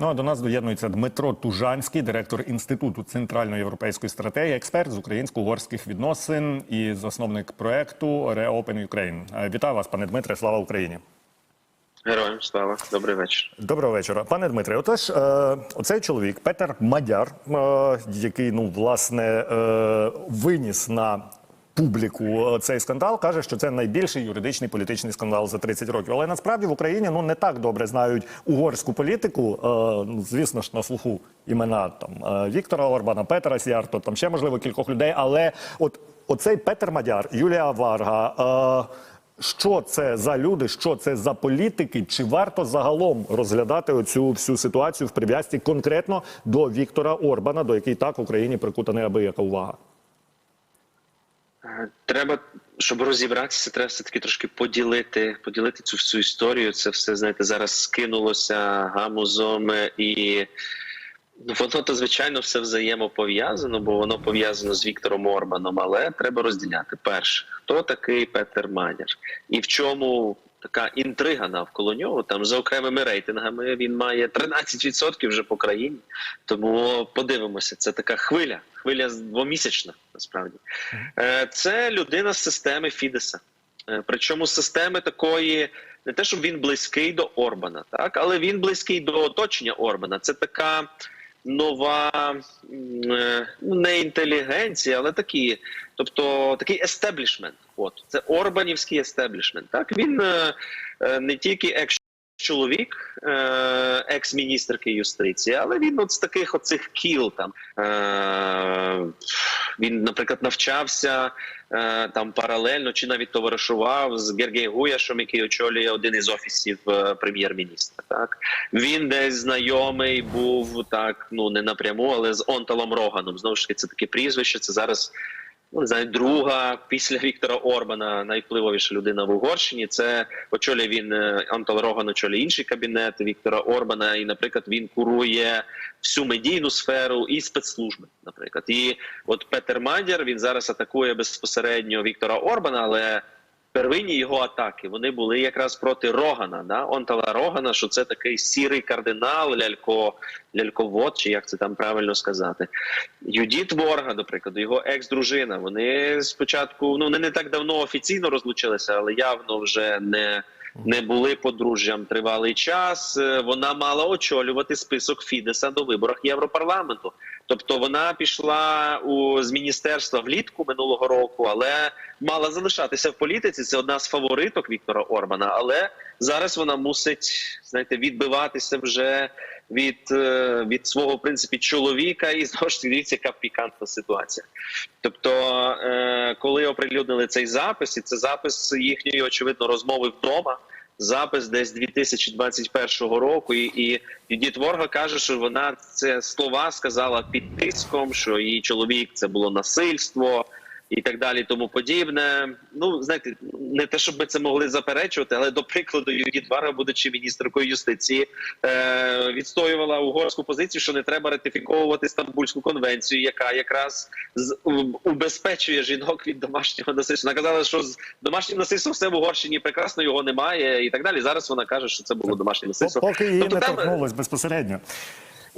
Ну а до нас доєднується Дмитро Тужанський, директор інституту центральноєвропейської стратегії, експерт з українсько-угорських відносин і засновник проекту Reopen Ukraine. Е, Вітаю вас, пане Дмитре. Слава Україні. Героям слава, добрий вечір. Доброго вечора, пане Дмитре. Отож, е, оцей чоловік Петер Мадяр, е, який ну власне е, виніс на публіку цей скандал, каже, що це найбільший юридичний політичний скандал за 30 років. Але насправді в Україні ну не так добре знають угорську політику. Е, ну, звісно ж, на слуху імена там е, Віктора Орбана, Петера Сіарто, там ще можливо кількох людей. Але от оцей Петер Мадяр, Юлія Варга. Е, що це за люди, що це за політики? Чи варто загалом розглядати оцю всю ситуацію в прив'язці конкретно до Віктора Орбана, до який так в Україні прикута неабияка увага? Е, Треба, щоб розібратися, треба все таки трошки поділити, поділити цю всю історію. Це все знаєте, зараз скинулося гамузом і. Ну, Воно то звичайно все взаємопов'язано, бо воно пов'язано з Віктором Орбаном. Але треба розділяти перше, хто такий Петер Мадяр і в чому така інтрига навколо нього. Там за окремими рейтингами він має 13% вже по країні. Тому подивимося, це така хвиля, хвиля двомісячна. Насправді Е, це людина з системи Фідеса. Е, Причому системи такої, не те, щоб він близький до Орбана, так але він близький до оточення Орбана. Це така нова е, ну, не інтелігенція, але такі, тобто такий естеблішмент. От це Орбанівський естеблішмент. Так він е, е, не тільки екс. Чоловік, е, екс-міністерки юстиції, але він от з таких оцих кіл там він, наприклад, навчався е, там паралельно чи навіть товаришував з Гергей Гуяшем, який очолює один із офісів е, прем'єр-міністра. Так він десь знайомий був так, ну не напряму, але з Онталом Роганом. Знову ж таки, це таке прізвище. Це зараз друга після Віктора Орбана найвпливовіша людина в Угорщині. Це очолює він е, Антон Роган очолює інший кабінет Віктора Орбана. І, наприклад, він курує всю медійну сферу і спецслужби. Наприклад, і от Петер Мадяр він зараз атакує безпосередньо Віктора Орбана, але первинні його атаки вони були якраз проти Рогана, да Онтала Рогана, що це такий сірий кардинал, лялько, ляльковод, чи як це там правильно сказати. Юдіт Ворга, до прикладу, його екс-дружина. Вони спочатку ну не, не так давно офіційно розлучилися, але явно вже не. Не були подружжям тривалий час. Е, Вона мала очолювати список Фідеса до виборах Європарламенту. Тобто вона пішла у з міністерства влітку минулого року, але мала залишатися в політиці. Це одна з фавориток Віктора Орбана. Але зараз вона мусить знаєте, відбиватися вже від, е, від свого в принципі чоловіка, і знову ж дивіться, яка пікантна ситуація. Тобто, е, коли оприлюднили цей запис, і це запис їхньої очевидно розмови вдома. Запис десь 2021 року, і, і Юдіт Ворга каже, що вона це слова сказала під тиском, що її чоловік це було насильство і так далі, тому подібне. Ну знаєте, не те, щоб ми це могли заперечувати, але до прикладу, Юдіт Варга, будучи міністеркою юстиції, е, відстоювала угорську позицію, що не треба ратифіковувати Стамбульську конвенцію, яка якраз убезпечує жінок від домашнього насильства. Вона казала, що з домашнім насильством все в Угорщині прекрасно його немає, і так далі. Зараз вона каже, що це було домашнє насильство. Поки її Тобто не там, торкнулось безпосередньо.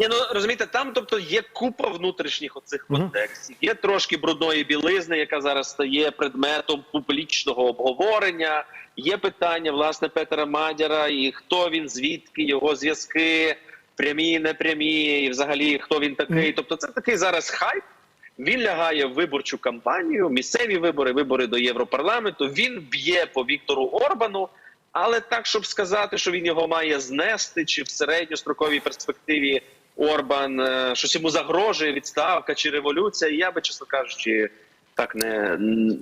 Ні, ну розумієте, там, тобто, є купа внутрішніх оцих контекстів. Є трошки брудної білизни, яка зараз стає предметом публічного обговорення. Є питання власне Петера Мадяра, і хто він, звідки його зв'язки, прямі, непрямі, і взагалі хто він такий. Тобто, це такий зараз хайп. Він лягає в виборчу кампанію, місцеві вибори, вибори до Європарламенту. Він б'є по Віктору Орбану, але так, щоб сказати, що він його має знести, чи в середньостроковій перспективі Орбан е, щось йому загрожує, відставка чи революція. Я би, чесно кажучи, так не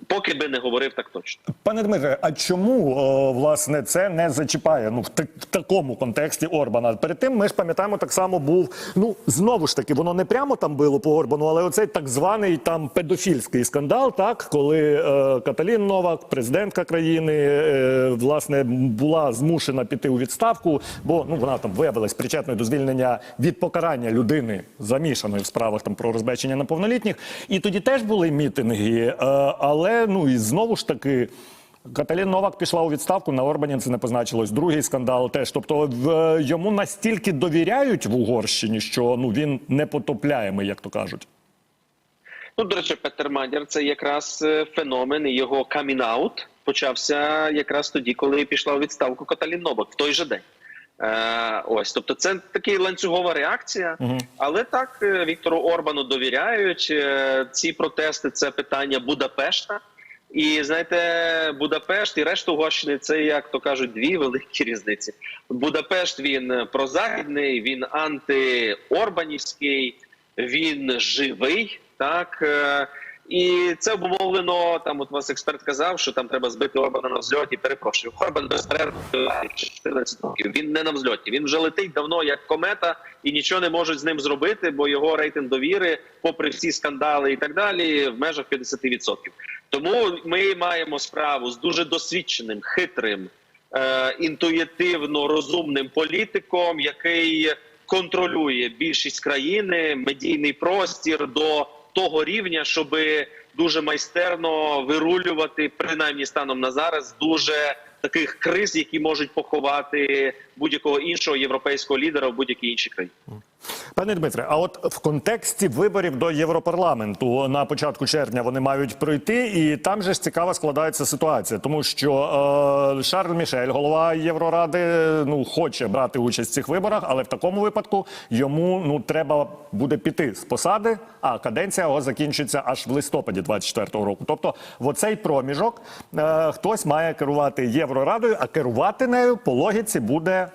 поки би не говорив так точно. Пане Дмитре, а чому власне це не зачіпає ну в, так- в такому контексті Орбана? Перед тим ми ж пам'ятаємо, так само був ну знову ж таки, воно не прямо там било по Орбану, але оцей так званий там педофільський скандал, так коли е, Каталін Новак, президентка країни, е, власне була змушена піти у відставку, бо ну вона там виявилась причетною до звільнення від покарання людини, замішаної в справах там про розбечення неповнолітніх. І тоді теж були мітинги, е, але ну і знову ж таки. Каталін Новак пішла у відставку, на Орбані це не позначилось. Другий скандал теж. Тобто в, йому настільки довіряють в Угорщині, що ну він непотопляємий, як то кажуть. Ну, до речі, Петер Мадяр це якраз е, феномен і його камінаут почався якраз тоді, коли пішла у відставку Каталін Новак в той же день. Е, ось, тобто, це така ланцюгова реакція, Мгм. але так е, Віктору Орбану довіряють. Е, ці протести це питання Будапешта. І знаєте, Будапешт і решта Угорщини це як то кажуть дві великі різниці. Будапешт він прозахідний, він антиорбанівський, він живий, так е, і це обумовлено. Там от вас експерт казав, що там треба збити Орбана на взльоті. Перепрошую, Орбан безперервно 14 років. Він не на взльоті. Він вже летить давно як комета, і нічого не можуть з ним зробити, бо його рейтинг довіри, попри всі скандали і так далі, в межах 50%. Тому ми маємо справу з дуже досвідченим, хитрим, е, інтуїтивно розумним політиком, який контролює більшість країни, медійний простір до того рівня, щоб дуже майстерно вирулювати, принаймні станом на зараз, дуже таких криз, які можуть поховати будь-якого іншого європейського лідера в будь-якій іншій країні. Пане Дмитре, а от в контексті виборів до Європарламенту на початку червня вони мають пройти, і там же ж цікава складається ситуація, тому що е, Шарль Мішель, голова Євроради, ну хоче брати участь в цих виборах, але в такому випадку йому ну треба буде піти з посади, а каденція його закінчиться аж в листопаді 24-го року. Тобто, в оцей проміжок е, хтось має керувати Єврорадою, а керувати нею по логіці буде.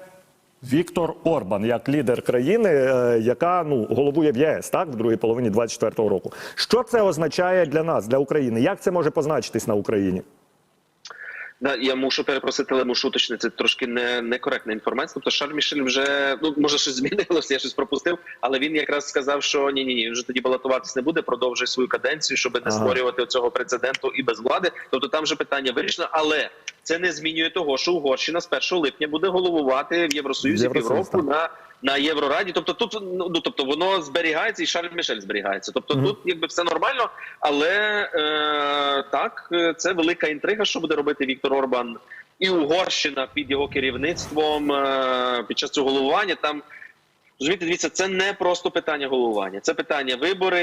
Віктор Орбан як лідер країни, е, яка ну головує в ЄС, так в другій половині 24-го року. Що це означає для нас, для України? Як це може позначитись на Україні? Да, я мушу перепросити, але мушу уточнити, це трошки не некоректна інформація. Тобто Шарль Мішель вже ну може щось змінилося, я щось пропустив, але він якраз сказав, що ні, ні, ні, вже тоді балотуватись не буде, продовжує свою каденцію, щоб не Ага. створювати цього прецеденту і без влади. Тобто там вже питання вирішено, але це не змінює того, що Угорщина з 1 липня буде головувати в Євросоюзі Євросоюз, півроку на. На Єврораді, тобто тут ну ну, тобто воно зберігається, і Шарль Мішель зберігається. Тобто Мгм. тут якби все нормально, але е, так е, це велика інтрига, що буде робити Віктор Орбан і Угорщина під його керівництвом е, під час цього головування. Там розумієте, дивіться, це не просто питання головування, це питання вибори,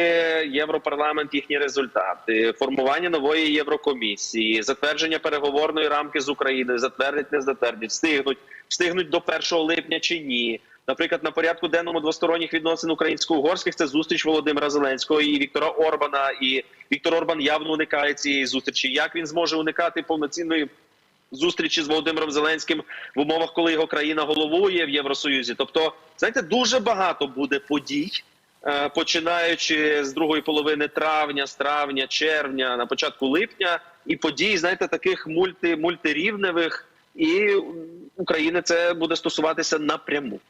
європарламент, їхні результати, формування нової єврокомісії, затвердження переговорної рамки з Україною, затвердять, не затвердять, встигнуть, встигнуть до 1 липня чи ні. Наприклад, на порядку денному двосторонніх відносин українсько-угорських це зустріч Володимира Зеленського і Віктора Орбана. І Віктор Орбан явно уникає цієї зустрічі. Як він зможе уникати повноцінної зустрічі з Володимиром Зеленським в умовах, коли його країна головує в Євросоюзі? Тобто, знаєте, дуже багато буде подій. е, Починаючи з другої половини травня, з травня, червня, на початку липня, і подій, знаєте, таких мульти, мультирівневих, і України це буде стосуватися напряму.